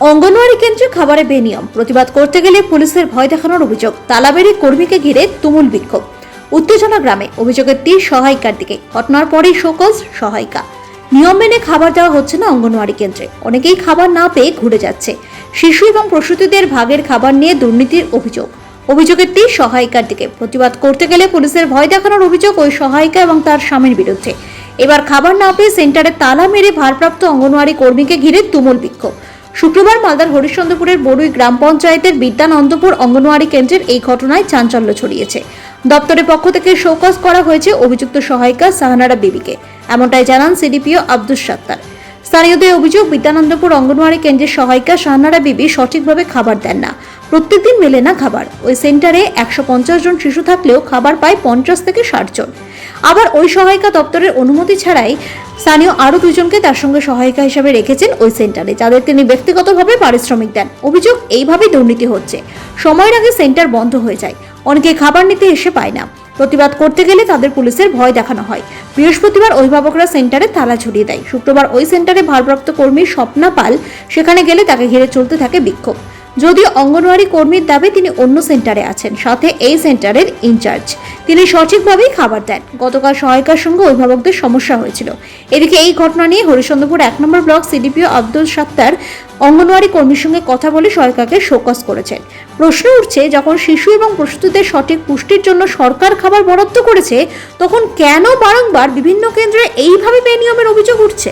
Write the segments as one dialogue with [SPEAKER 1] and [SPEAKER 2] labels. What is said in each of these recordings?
[SPEAKER 1] অঙ্গনওয়াড়ি কেন্দ্রে খাবারে বেনিয়ম। প্রতিবাদ করতে গেলে পুলিশের ভয় দেখানোর অভিযোগ। তালাবেরি কর্মীকে ঘিরে তুমুল বিক্ষোভ। উত্তেজনা গ্রামে। অভিযোগের তীর সহায়িকার দিকে। ঘটনার পরেই শোকজ সহায়িকা। নিয়ম মেনে খাবার দেওয়া হচ্ছে না অঙ্গনওয়াড়ি কেন্দ্রে। অনেকেই খাবার না পেয়ে ঘুরে যাচ্ছে। শিশু এবং প্রসূতিদের ভাগের খাবার নিয়ে দুর্নীতির অভিযোগ। অভিযোগের তীর সহায়িকার দিকে। প্রতিবাদ করতে গেলে পুলিশের ভয় দেখানোর অভিযোগ ওই সহায়িকা এবং তার স্বামীর বিরুদ্ধে। এবার খাবার না পেয়ে সেন্টারে তালা মেরে ভারপ্রাপ্ত অঙ্গনওয়াড়ি কর্মীকে ঘিরে তুমুল বিক্ষোভ। শুক্রবার মালদার হরিশ্চন্দ্রপুরের বড়ুই গ্রাম পঞ্চায়েতের বিদ্যানন্দপুর অঙ্গনওয়াড়ি কেন্দ্রের এই ঘটনায় চাঞ্চল্য ছড়িয়েছে। দপ্তরের পক্ষ থেকে শোকজ করা হয়েছে অভিযুক্ত সহায়িকা সাহানারা বিবিকে। এমনটাই জানান সিডিপিও আব্দুস সাত্তার। স্থানীয়দের অভিযোগ, বিদ্যানন্দপুর অঙ্গনওয়াড়ি কেন্দ্রের সহায়িকা সাহানারা বিবি সঠিকভাবে খাবার দেন না। প্রত্যেকদিন মেলে না খাবার। ওই সেন্টারে একশো পঞ্চাশ জন শিশু থাকলেও খাবার পায় পঞ্চাশ থেকে ষাট জন। আবার ওই সহায়িকা দপ্তরের অনুমতি ছাড়াই স্থানীয় আরও দুজনকে তার সঙ্গে সহায়িকা হিসাবে রেখেছেন ওই সেন্টারে, যাদের তিনি ব্যক্তিগতভাবে পারিশ্রমিক দেন। অভিযোগ, এইভাবেই দুর্নীতি হচ্ছে। সময়ের আগে সেন্টার বন্ধ হয়ে যায়। অনেকে খাবার নিতে এসে পায় না। প্রতিবাদ করতে গেলে তাদের পুলিশের ভয় দেখানো হয়। বৃহস্পতিবার অভিভাবকরা সেন্টারে তালা ঝুলিয়ে দেয়। শুক্রবার ওই সেন্টারে ভারপ্রাপ্ত কর্মী স্বপ্না পাল সেখানে গেলে তাকে ঘিরে চলতে থাকে বিক্ষোভ। যদিও অঙ্গনওয়াড়ি কর্মীর দাবি তিনি অন্য সেন্টারে আছেন, সাথে এই সেন্টারের ইনচার্জ। তিনি সঠিকভাবেই খাবার দেন। গতকাল সহায়িকার সঙ্গে অভিভাবকদের সমস্যা হয়েছিল। এদিকে এই ঘটনা নিয়ে হরিচন্দ্রপুর এক নম্বর ব্লক সিডিপিও আব্দুল সাত্তার অঙ্গনওয়াড়ি কর্মীর সঙ্গে কথা বলে সহায়িকাকে শোকস করেছেন। প্রশ্ন উঠছে, যখন শিশু এবং প্রস্তুতিদের সঠিক পুষ্টির জন্য সরকার খাবার বরাদ্দ করেছে, তখন কেন বারংবার বিভিন্ন কেন্দ্রে এইভাবে বেনিয়মের অভিযোগ উঠছে?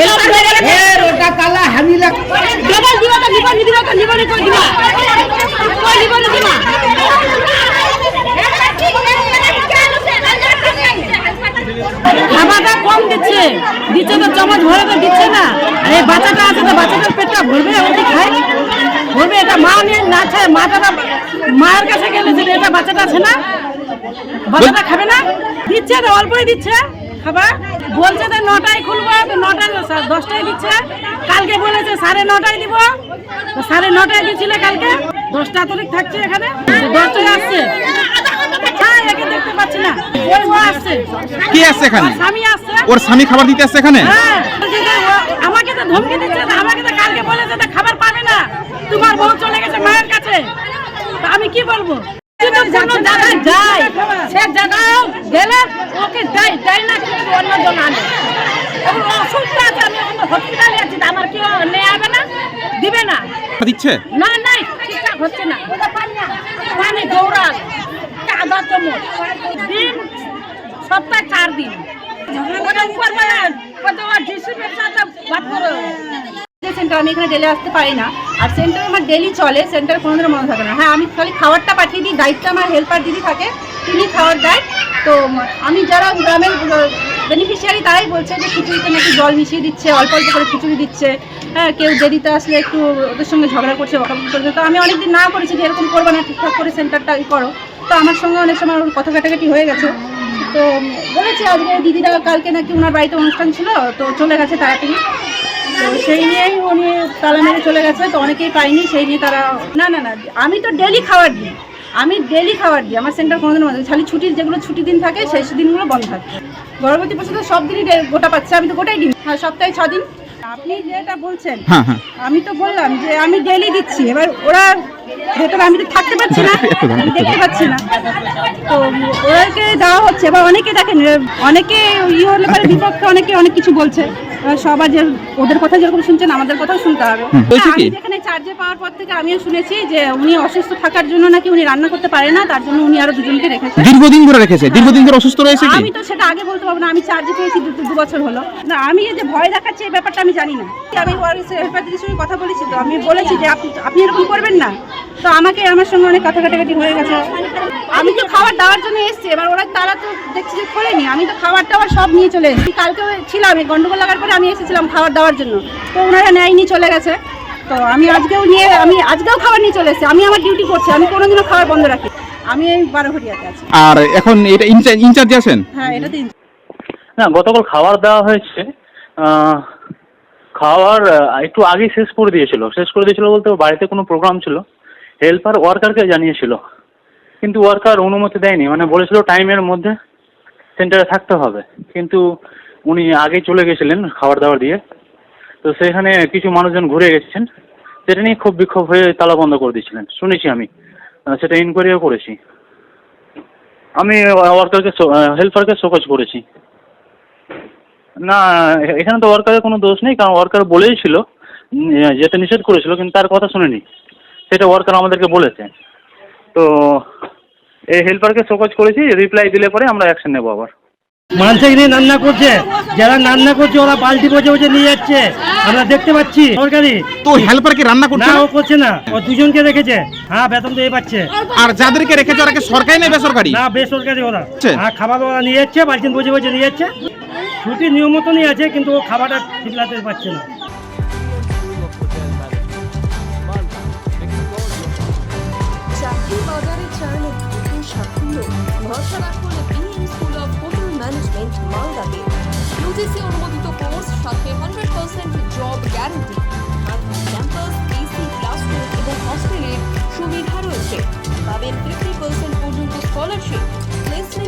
[SPEAKER 2] ওটা কালা হামিলা
[SPEAKER 3] ডবল দিবা তো লিবন দিবা তো লিবনে কই দিবা। কই লিবনে দিবা। খাবারটা কম দিচ্ছে। দিচ্ছে তো চামচ ভরে তো দিচ্ছে না। আর এই বাচ্চাটা আছে তো বাচ্চাটার পেটটা ভরবে ও কি খায়? ভরবে এটা মা নিয়ে না খায় মাটা মায়ের কাছে গেলে যে এটা বাচ্চাটা আছে না বাচ্চাটা খাবে না? দিচ্ছে তো অল্পই দিচ্ছে। খাবার? বলছে তো নটায় খুলবো তো নটায় দশটায় দিচ্ছে। কালকে বলেছে সাড়ে নটায় দিব। তো সাড়ে নটায় দিচ্ছিলে কালকে? দশটা তারিখ থাকছে এখানে? দশটায় আসছে। হ্যাঁ দেখতে পাচ্ছি না। আসছে।
[SPEAKER 4] কে আসছে এখানে?
[SPEAKER 3] স্বামী আসছে।
[SPEAKER 4] ওর স্বামী খাবার দিতে আসছে এখানে?
[SPEAKER 3] হ্যাঁ। আমাকে তো ধমকি দিচ্ছে আমাকে তো কালকে বলেছে যে খাবার পাবে না। তোমার বউ চলে গেছে মায়ের কাছে। তা আমি কি বলব? কোনো জায়গায় যায়। সে জায়গায় গেলে ওকে দেয় দেয় না কিন্তু অন্য জন আনে। এখন অসুস্থ আছে আমি এখন হসপিটালে আছি আমার কি নেওয়া হবে না দিবে না।
[SPEAKER 4] দিচ্ছে?
[SPEAKER 3] না নাই ঠিকঠাক হচ্ছে না। পানি দৌড়াল আধা চামচ দিন সপ্তাহে চার দিন।
[SPEAKER 5] সেন্টার আমি এখানে ডেলি আসতে পারি না। আর সেন্টার আমার ডেলি চলে সেন্টার কোনো দিনও মনে থাকে না। হ্যাঁ আমি খালি খাবারটা পাঠিয়ে দিই দায়িত্ব আমার হেল্পার দিদি থাকে তিনি খাবার দেয় তো আমি যারা গ্রামের বেনিফিশিয়ারি তারাই বলছে যে খিচুড়িতে নাকি জল মিশিয়ে দিচ্ছে, অল্প অল্প করে খিচুড়ি দিচ্ছে। হ্যাঁ কেউ দেরিতে আসলে একটু ওদের সঙ্গে ঝগড়া করছে, বকাবকি করছে। তো আমি অনেকদিন না করেছি যে এরকম করব না, ঠিকঠাক করে সেন্টারটা করো। তো আমার সঙ্গে অনেক সময় ওর কথা কাটাকাটি হয়ে গেছে। তো বলেছে আজকে দিদিরা কালকে নাকি ওনার বাড়িতে অনুষ্ঠান ছিল, তো চলে গেছে তাড়াতাড়ি। তো সেই নিয়েই উনি তালা মেরে চলে গেছে, তো অনেকেই পাইনি সেই নিয়ে তারা না না না, আমি তো ডেলি খাবার দিই। আমি ডেলি খাবার দিই আমার সেন্টার কোনোদিন বন্ধ খালি ছুটির যেগুলো ছুটি দিন থাকে সেই দিনগুলো বন্ধ থাকে। গর্ভবতী পশু তো সব দিনই গোটা পাচ্ছে আমি তো গোটাই দিন হ্যাঁ সপ্তাহে ছ দিন। আপনি যেটা বলছেন
[SPEAKER 4] হ্যাঁ হ্যাঁ।
[SPEAKER 5] আমি তো বললাম যে আমি ডেলি দিচ্ছি এবার ওরা ভেতরে আমি তো থাকতে পারছি না দেখতে পাচ্ছি না। তো ওদেরকে দেওয়া হচ্ছে এবার অনেকে দেখেন অনেকে ইয়ে হলে পরে বিপক্ষে অনেকে অনেক কিছু বলছে। সবার যে ওদের কথা যেরকম শুনছেন আমাদের কথাও শুনতে হবে। আমি যেখানে চার্জে পাওয়ার পর থেকে আমিও শুনেছি যে উনি অসুস্থ থাকার জন্য নাকি উনি রান্না করতে পারে না তার জন্য উনি আরও দুজনকে রেখেছে।
[SPEAKER 4] দীর্ঘদিন ধরে রেখেছে? দীর্ঘদিন ধরে অসুস্থ রয়েছে
[SPEAKER 5] আমি তো সেটা আগে বলতে পারব না আমি চার্জে পেয়েছি দু বছর হলো। না আমি এই যে ভয় দেখাচ্ছি এই ব্যাপারটা আমি জানি না। আমি হেল্পার দিদির সঙ্গে কথা বলেছি তো আমি বলেছি যে আপনি আপনি এরকম করবেন না। তো আমাকে আমার সঙ্গে অনেক কথা কাটাকাটি হয়ে গেছে। আমি তো খাবার দেওয়ার জন্য এসেছি এবার ওরা তারা তো দেখছি যে খোলেনি আমি তো খাবার টাবার সব নিয়ে চলে এসেছি। কালকে ছিলাম এই গন্ডগোল লাগার পরে আমি এসেছিলাম খাবার দেওয়ার জন্য। তো ওনারা নেয়নি চলে গেছে। তো আমি আজকেও নিয়ে আমি আজকেও খাবার নিয়ে চলে এসেছি। আমি আমার ডিউটি করছি আমি কোনোদিনও খাবার বন্ধ রাখি আমি এই বারোঘরিয়াতে আছি।
[SPEAKER 4] আর এখন এটা ইনচার্জ ইনচার্জ আছেন?
[SPEAKER 5] হ্যাঁ এটা দিন
[SPEAKER 6] না গতকাল খাবার দেওয়া হয়েছে। খাবার একটু আগে শেষ করে দিয়েছিল। শেষ করে দিয়েছিল বলতে বাড়িতে কোনো প্রোগ্রাম ছিল। হেল্পার ওয়ার্কারকে জানিয়েছিল। কিন্তু ওয়ার্কার অনুমতি দেয়নি। মানে বলেছিল টাইমের মধ্যে সেন্টারে থাকতে হবে। কিন্তু উনি আগে চলে গেছিলেন খাবার দাবার দিয়ে। তো সেখানে কিছু মানুষজন ঘুরে গেছেন। সেটা নিয়ে খুব বিক্ষোভ হয়ে তালা বন্ধ করে দিয়েছিলেন। শুনেছি আমি। সেটা ইনকোয়ারিও করেছি। আমি ওয়ার্কারকে হেল্পারকে শোকজ করেছি। না, এখানে তো ওয়ার্কারের কোনো দোষ নেই, কারণ ওয়ার্কার বলেই ছিল। যেতে নিষেধ করেছিল, কিন্তু তার কথা শুনেনি। সেটা ওয়ার্কার আমাদেরকে বলেছে। তো এই হেল্পারকে শোকজ করেছি রিপ্লাই দিলে পরে আমরা অ্যাকশন নেব আবার।
[SPEAKER 2] মানুষের নিয়ে রান্না করছে। যারা রান্না করছে ওরা বালতি বসে বসে নিয়ে যাচ্ছে। আমরা দেখতে পাচ্ছি সরকারি।
[SPEAKER 4] তো হেল্পার কি রান্না করছে
[SPEAKER 2] না? ও করছে না। ও দুজনকে রেখেছে। হ্যাঁ বেতন দিয়ে পাচ্ছে।
[SPEAKER 4] আর যাদেরকে রেখেছে ওরা কি সরকারি না বেসরকারি?
[SPEAKER 2] না বেসরকারি ওরা।
[SPEAKER 4] আচ্ছা।
[SPEAKER 2] আর খাবার ওরা নিয়ে যাচ্ছে বালতিন বসে বসে নিয়ে যাচ্ছে। ছুটি নিয়ম মতনই আছে কিন্তু ও খাবারটা ঠিকলাতে পাচ্ছে না।
[SPEAKER 7] ম্যানেজমেন্ট মালদাতে। ইউজিসি অনুমোদিত কোর্স সাথে hundred percent job guarantee campus AC classroom এবং হস্টেলের সুবিধা রয়েছে। পাবেন ফিফটি পার্সেন্ট পর্যন্ত স্কলারশিপ প্লেসমেন্টের